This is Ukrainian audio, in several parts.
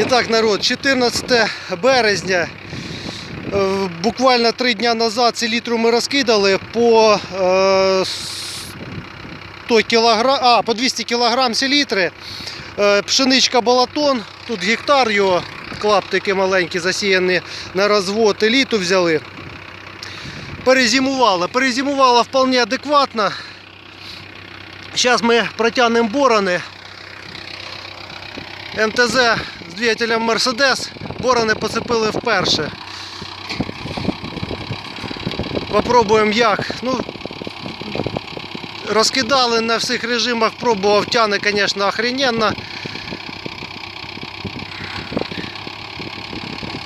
І так, народ, 14 березня. Е, Буквально три дня назад селітру ми розкидали по е, 100 кілограм, а, по 200 кілограм селітри. Е, Пшеничка балатон, тут гектар його, клаптики маленькі засіяні на розвод, еліту взяли. Перезимувала. Перезимувала вполне адекватно. Зараз ми протягнемо борони. МТЗ двигателем Мерседес. Борони поцепили вперше. Попробуємо як. Ну, розкидали на всіх режимах, пробував, тяне, звісно, охрененно.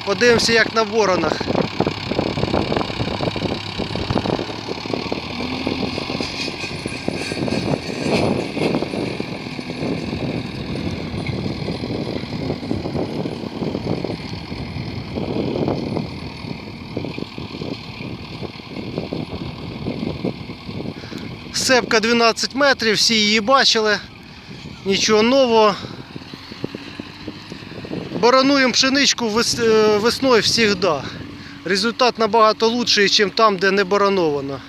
Подивимося, як на боронах. Сепка 12 метрів, всі її бачили. Нічого нового. Барануємо пшеничку е, весною завжди. Результат набагато лучший, ніж там, де не барановано.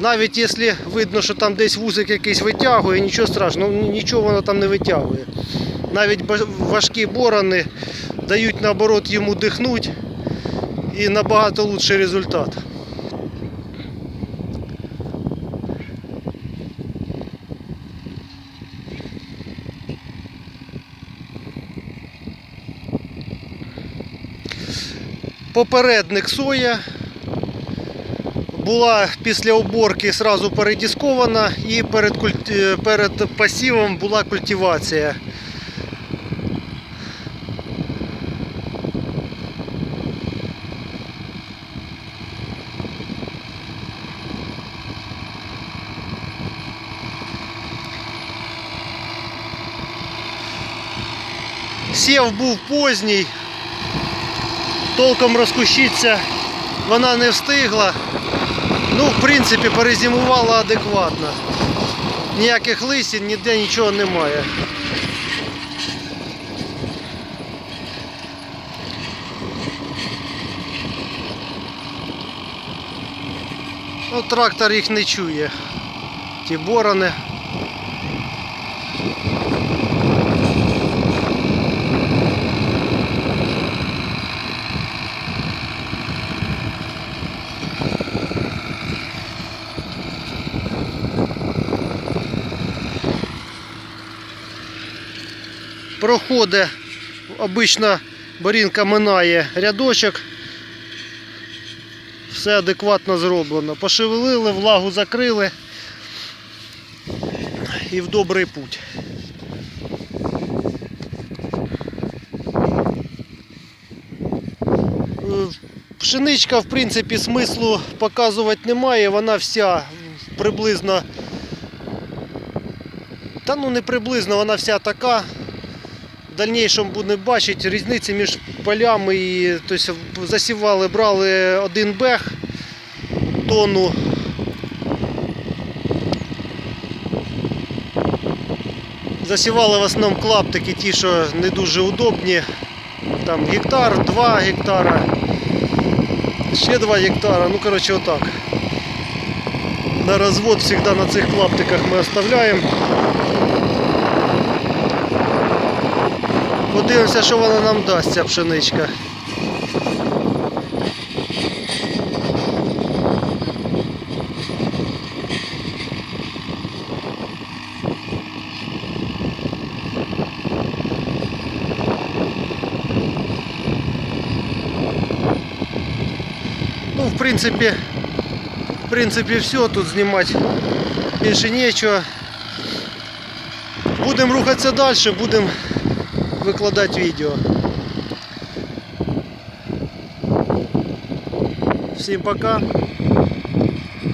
Навіть якщо видно, що там десь вузик якийсь витягує, нічого страшного, ну, нічого воно там не витягує. Навіть важкі борони дають наоборот йому дихнути і набагато лучший результат. Попередник соя була після уборки сразу передіскована і перед, культ- перед посівом була культивація. Сів був поздній, толком розкущитися вона не встигла. Ну, в принципі, перезимувала адекватно. Ніяких лисін, ніде нічого немає. Ну, трактор їх не чує. Ті борони. Проходить, обично борінка минає рядочок. Все адекватно зроблено. Пошевелили, влагу закрили і в добрий путь. Пшеничка, в принципі, смислу показувати немає, вона вся приблизно. Та ну не приблизно, вона вся така. В дальнейшем будемо бачити різниці між полями і тобто, засівали, брали один бег тонну. Засівали в основному клаптики, ті, що не дуже удобні. Там гектар, 2 гектара, ще 2 гектара, ну коротше отак. На розвод завжди на цих клаптиках ми оставляємо. Подивимося, що вона нам дасть, ця пшеничка. Ну, в принципі, в принципі, все тут знімати більше нічого. Будемо рухатися далі, будемо викладати відео. Всім пока.